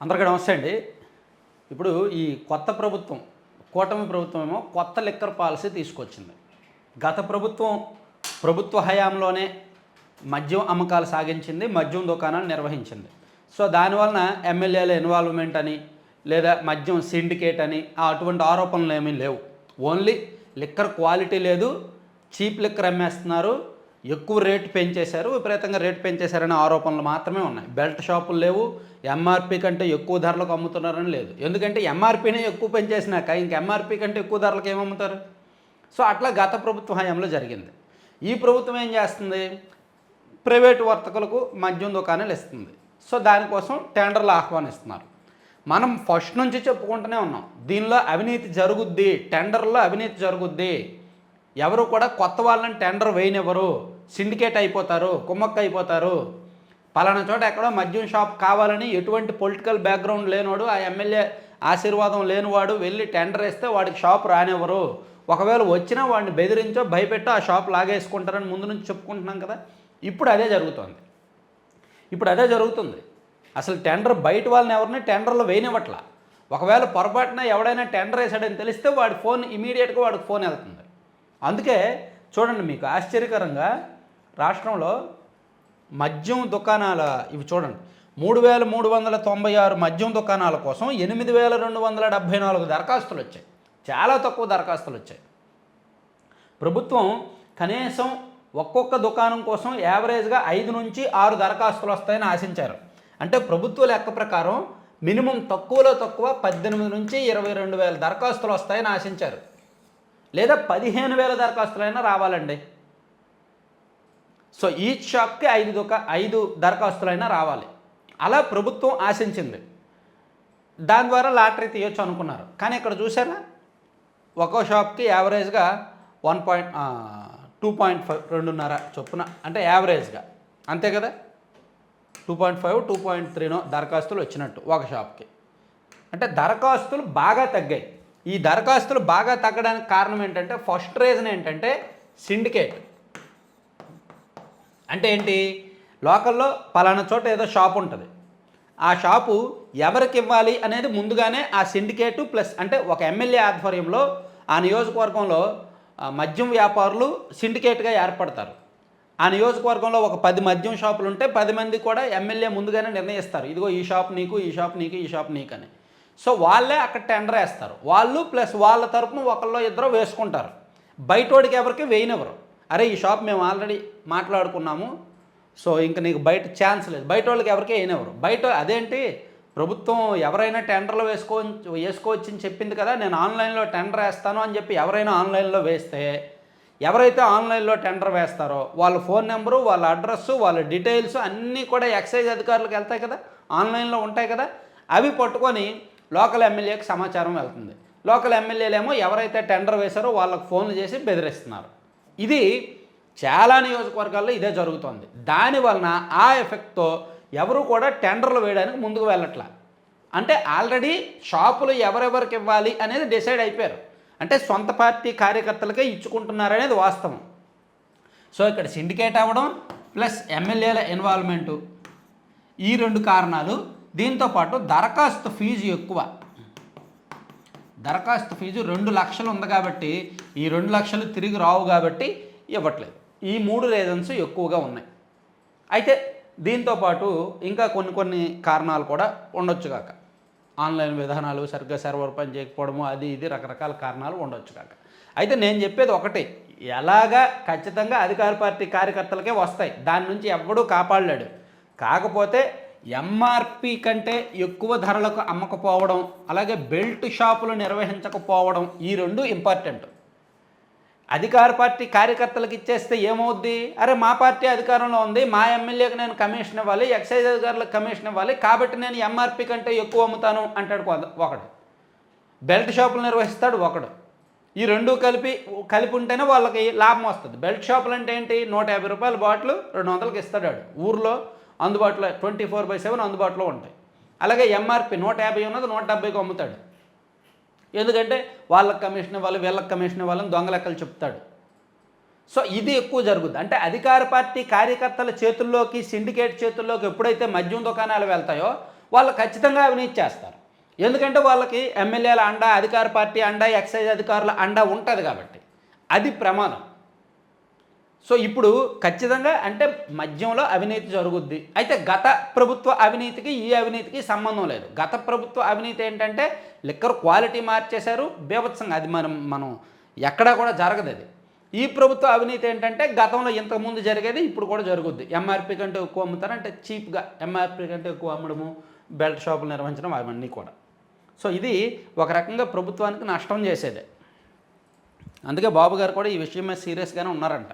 అందరికీ నమస్తే అండి. ఇప్పుడు ఈ కొత్త ప్రభుత్వం కూటమి ప్రభుత్వం ఏమో కొత్త లిక్కర్ పాలసీ తీసుకొచ్చింది. గత ప్రభుత్వం ప్రభుత్వ హయాంలోనే మద్యం అమ్మకాలు సాగించింది మద్యం దుకాణాలు నిర్వహించింది. సో దానివలన ఎమ్మెల్యేల ఇన్వాల్వ్మెంట్ అని లేదా మద్యం సిండికేట్ అని అటువంటి ఆరోపణలు ఏమీ లేవు. ఓన్లీ లిక్కర్ క్వాలిటీ లేదు చీప్ లిక్కర్ అమ్మేస్తున్నారు ఎక్కువ రేటు పెంచేశారు విపరీతంగా రేటు పెంచేశారనే ఆరోపణలు మాత్రమే ఉన్నాయి. బెల్ట్ షాపులు లేవు ఎంఆర్పి కంటే ఎక్కువ ధరలకు అమ్ముతున్నారని లేదు. ఎందుకంటే ఎంఆర్పీనే ఎక్కువ పెంచేసినాక ఇంక ఎంఆర్పి కంటే ఎక్కువ ధరలకు ఏమమ్ముతారు సో అట్లా గత ప్రభుత్వ హయాంలో జరిగింది. ఈ ప్రభుత్వం ఏం చేస్తుంది? ప్రైవేటు వర్తకులకు మద్యం దుకాణాలు ఇస్తుంది. సో దానికోసం టెండర్లు ఆహ్వానిస్తున్నారు. మనం ఫస్ట్ నుంచి చెప్పుకుంటూనే ఉన్నాం. దీనిలో అవినీతి జరుగుద్ది టెండర్లో అవినీతి జరుగుద్ది. ఎవరు కూడా కొత్త వాళ్ళని టెండర్ వేయనివ్వరు. సిండికేట్ అయిపోతారు కుమ్మక్క అయిపోతారు. పలానా చోట ఎక్కడో మద్యం షాప్ కావాలని ఎటువంటి పొలిటికల్ బ్యాక్గ్రౌండ్ లేనివాడు ఆ ఎమ్మెల్యే ఆశీర్వాదం లేనివాడు వెళ్ళి టెండర్ వేస్తే వాడికి షాప్ రానివ్వరు. ఒకవేళ వచ్చినా వాడిని బెదిరించో భయపెట్టో ఆ షాప్ లాగేసుకుంటారని ముందు నుంచి చెప్పుకుంటున్నాం కదా. ఇప్పుడు అదే జరుగుతోంది. ఇప్పుడు అదే జరుగుతుంది. అసలు టెండర్ బయట వాళ్ళని ఎవరిని టెండర్లో వేయనివ్వట్లా? ఒకవేళ పొరపాటున ఎవడైనా టెండర్ వేసాడని తెలిస్తే వాడి ఫోన్ ఇమీడియట్గా వాడికి ఫోన్ వెళ్తుంది. అందుకే చూడండి మీకు ఆశ్చర్యకరంగా రాష్ట్రంలో మద్యం దుకాణాల ఇవి చూడండి. మూడు వేల మూడు వందల తొంభై ఆరు మద్యం దుకాణాల కోసం ఎనిమిది వేల రెండు వందల డెబ్భై నాలుగు దరఖాస్తులు వచ్చాయి చాలా తక్కువ దరఖాస్తులు వచ్చాయి ప్రభుత్వం కనీసం ఒక్కొక్క దుకాణం కోసం యావరేజ్గా ఐదు నుంచి ఆరు దరఖాస్తులు వస్తాయని ఆశించారు. అంటే ప్రభుత్వ లెక్క ప్రకారం మినిమం తక్కువలో తక్కువ పద్దెనిమిది నుంచి ఇరవై రెండు వేల దరఖాస్తులు వస్తాయని ఆశించారు. లేదా పదిహేను వేల దరఖాస్తులైనా రావాలండి. సో ఈచ్ షాప్కి ఐదు దుకా ఐదు దరఖాస్తులైనా రావాలి. అలా ప్రభుత్వం ఆశించింది. దాని ద్వారా లాటరీ తీయొచ్చు అనుకున్నారు. కానీ ఇక్కడ చూసారా? ఒక్కో షాప్కి యావరేజ్గా one point two point five రెండున్నర చొప్పున అంటే యావరేజ్గా. అంతే కదా? Two point five two point త్రీనో దరఖాస్తులు వచ్చినట్టు ఒక షాప్కి. అంటే దరఖాస్తులు బాగా తగ్గాయి. ఈ దరఖాస్తులు బాగా తగ్గడానికి కారణం ఏంటంటే ఫస్ట్ రీజన్ ఏంటంటే సిండికేట్. అంటే ఏంటి? లోకల్లో పలానా చోట ఏదో షాప్ ఉంటుంది. ఆ షాపు ఎవరికి ఇవ్వాలి అనేది ముందుగానే ఆ సిండికేటు ప్లస్ అంటే ఒక ఎమ్మెల్యే ఆధ్వర్యంలో ఆ నియోజకవర్గంలో మద్యం వ్యాపారులు సిండికేట్గా ఏర్పడతారు. ఆ నియోజకవర్గంలో ఒక పది మద్యం షాపులు ఉంటే పది మంది కూడా ఎమ్మెల్యే ముందుగానే నిర్ణయిస్తారు. ఇదిగో ఈ షాప్ నీకు ఈ షాప్ నీకు ఈ షాప్ నీకు అని సో వాళ్ళే అక్కడ టెండర్ వేస్తారు. వాళ్ళు ప్లస్ వాళ్ళ తరపున ఒకళ్ళు ఇద్దరు వేసుకుంటారు. బయటోడికి ఎవరికి వేయనివ్వరు. అరే ఈ షాప్ మేము ఆల్రెడీ మాట్లాడుకున్నాము. సో ఇంక నీకు బయట ఛాన్స్ లేదు. బయట వాళ్ళకి ఎవరికి అయినవరు బయట అదేంటి? ప్రభుత్వం ఎవరైనా టెండర్లు వేసుకో వేసుకోవచ్చు అని చెప్పింది కదా నేను ఆన్లైన్లో టెండర్ వేస్తాను అని చెప్పి ఎవరైనా ఆన్లైన్లో వేస్తే ఎవరైతే ఆన్లైన్లో టెండర్ వేస్తారో వాళ్ళ ఫోన్ నెంబరు వాళ్ళ అడ్రస్సు వాళ్ళ డీటెయిల్స్ అన్నీ కూడా ఎక్సైజ్ అధికారులకు వెళ్తాయి కదా ఆన్లైన్లో ఉంటాయి కదా అవి పట్టుకొని లోకల్ ఎమ్మెల్యేకి సమాచారం వెళ్తుంది. లోకల్ ఎమ్మెల్యేలేమో ఎవరైతే టెండర్ వేశారో వాళ్ళకి ఫోన్లు చేసి బెదిరిస్తున్నారు. ఇది చాలా నియోజకవర్గాల్లో ఇదే జరుగుతోంది. దానివలన ఆ ఎఫెక్ట్తో ఎవరు కూడా టెండర్లు వేయడానికి ముందుకు వెళ్ళట్లా. అంటే ఆల్రెడీ షాపులు ఎవరెవరికి ఇవ్వాలి అనేది డిసైడ్ అయిపోయారు. అంటే సొంత పార్టీ కార్యకర్తలకే ఇచ్చుకుంటున్నారనేది వాస్తవం. సో ఇక్కడ సిండికేట్ అవ్వడం ప్లస్ ఎమ్మెల్యేల ఇన్వాల్వ్మెంటు ఈ రెండు కారణాలు. దీంతో పాటు దరఖాస్తు ఫీజు ఎక్కువ. దరఖాస్తు ఫీజు రెండు లక్షలు ఉంది కాబట్టి ఈ రెండు లక్షలు తిరిగి రావు కాబట్టి ఇవ్వట్లేదు. ఈ మూడు రీజన్స్ ఎక్కువగా ఉన్నాయి. అయితే దీంతో పాటు ఇంకా కొన్ని కొన్ని కారణాలు కూడా ఉండొచ్చు కాక. ఆన్లైన్ విధానాలు సరిగ్గా సర్వర్ పని చేయకపోవడము అది ఇది రకరకాల కారణాలు ఉండొచ్చు కాక. అయితే నేను చెప్పేది ఒకటే ఎలాగా ఖచ్చితంగా అధికార పార్టీ కార్యకర్తలకే వస్తాయి దాని నుంచి ఎవ్వడూ కాపాడలేడు. కాకపోతే ఎంఆర్పి కంటే ఎక్కువ ధరలకు అమ్మకపోవడం అలాగే బెల్ట్ షాపులు నిర్వహించకపోవడం ఈ రెండు ఇంపార్టెంట్ అధికార పార్టీ కార్యకర్తలకు ఇచ్చేస్తే ఏమవుద్ది? అరే మా పార్టీ అధికారంలో ఉంది మా ఎమ్మెల్యేకి నేను కమిషన్ ఇవ్వాలి ఎక్సైజ్ అధికారులకు కమిషన్ ఇవ్వాలి కాబట్టి నేను ఎంఆర్పి కంటే ఎక్కువ అమ్ముతాను అంటాడు ఒకడు. బెల్ట్ షాపులు నిర్వహిస్తాడు ఒకడు. ఈ రెండు కలిపి కలిపి ఉంటేనే వాళ్ళకి లాభం వస్తుంది. బెల్ట్ షాపులు అంటే ఏంటి? నూట యాభై రూపాయల బాటిల్ రెండు వందలకి ఇస్తాడు వాడు. ఊర్లో అందుబాటులో ట్వంటీ ఫోర్ బై సెవెన్ అందుబాటులో ఉంటాయి. అలాగే ఎంఆర్పి నూట యాభై ఉన్నది నూట డెబ్బైకి అమ్ముతాడు. ఎందుకంటే వాళ్ళకి కమిషన్ ఇవ్వాలి వీళ్ళకి కమిషన్ ఇవ్వాలని దొంగ లెక్కలు చెప్తాడు. సో ఇది ఎక్కువ జరుగుద్ది. అంటే అధికార పార్టీ కార్యకర్తల చేతుల్లోకి సిండికేట్ చేతుల్లోకి ఎప్పుడైతే మద్యం దుకాణాలు వెళ్తాయో వాళ్ళు ఖచ్చితంగా అవినీతి చేస్తారు. ఎందుకంటే వాళ్ళకి ఎమ్మెల్యేల అండ అధికార పార్టీ అండ ఎక్సైజ్ అధికారుల అండ ఉంటుంది కాబట్టి. అది ప్రమాదం. సో ఇప్పుడు ఖచ్చితంగా అంటే మద్యంలో అవినీతి జరుగుద్ది. అయితే గత ప్రభుత్వ అవినీతికి ఈ అవినీతికి సంబంధం లేదు. గత ప్రభుత్వ అవినీతి ఏంటంటే లిక్కర్ క్వాలిటీ మార్చేశారు. బీభత్సంగా అది మనం మనం ఎక్కడా కూడా జరగదు అది. ఈ ప్రభుత్వ అవినీతి ఏంటంటే గతంలో ఇంతకుముందు జరిగేది ఇప్పుడు కూడా జరుగుద్ది. ఎంఆర్పి కంటే ఎక్కువ అమ్ముతారు అంటే చీప్గా ఎంఆర్పి కంటే ఎక్కువ అమ్మడము బెల్ట్ షాపులు నిర్వహించడం అవన్నీ కూడా. సో ఇది ఒక రకంగా ప్రభుత్వానికి నష్టం చేసేదే. అందుకే బాబు గారు కూడా ఈ విషయం మీద సీరియస్గానే ఉన్నారంట.